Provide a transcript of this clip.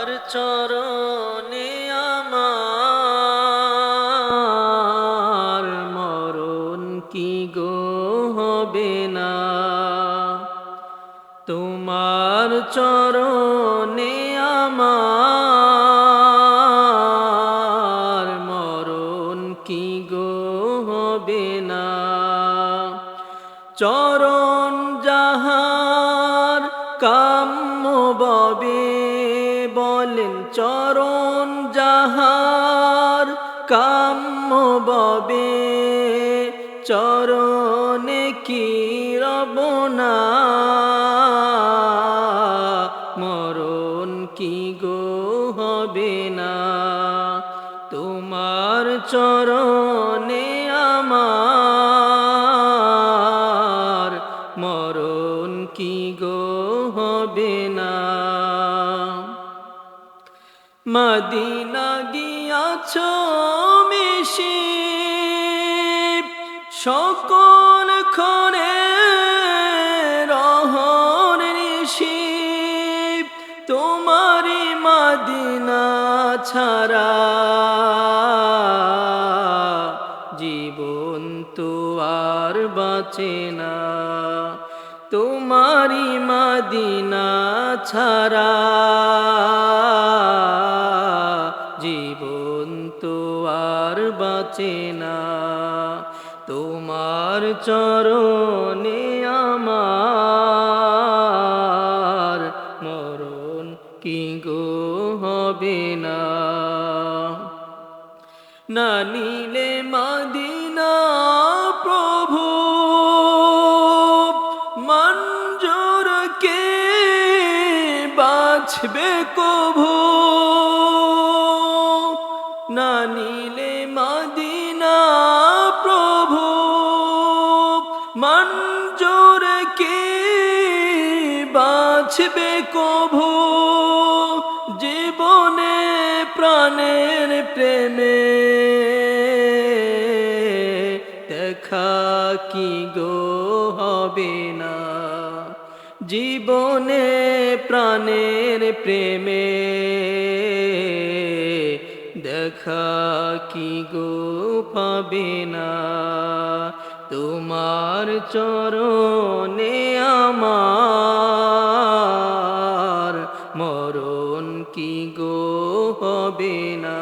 তোমার চরণে আমার মরণ কি গো হবে না? তোমার চরণে আমার মরণ কি গো হবে না? চরণ যাহার কাম্য চরণ যাহার কাম্য ববে চরণে কি রব না? মরণ কি গো হবে না? তোমার চরণে আমার মরণ কি গো হবে না? মদিনা গিয়াছ মিশি। সকল ক্ষণে রহর ঋষি তোমারি মদিনা ছাড়া জীবন তো আর বাঁচে না। তোমারি মদিনা ছাড়া বাঁচে না। তোমার চরণে আমার মরণ কি গো হবে না। না নীলে মদিনা প্রভু মঞ্জুর কে বাছবে কভু। মঞ্জুর কে বাছবে কভু? জীবনে প্রাণের প্রেমে দেখা কি গো হবে না? জীবনে প্রাণের প্রেমে দেখা কি গো পাবে না? তোমার চরণে আমার মরণ কি গো হবে না?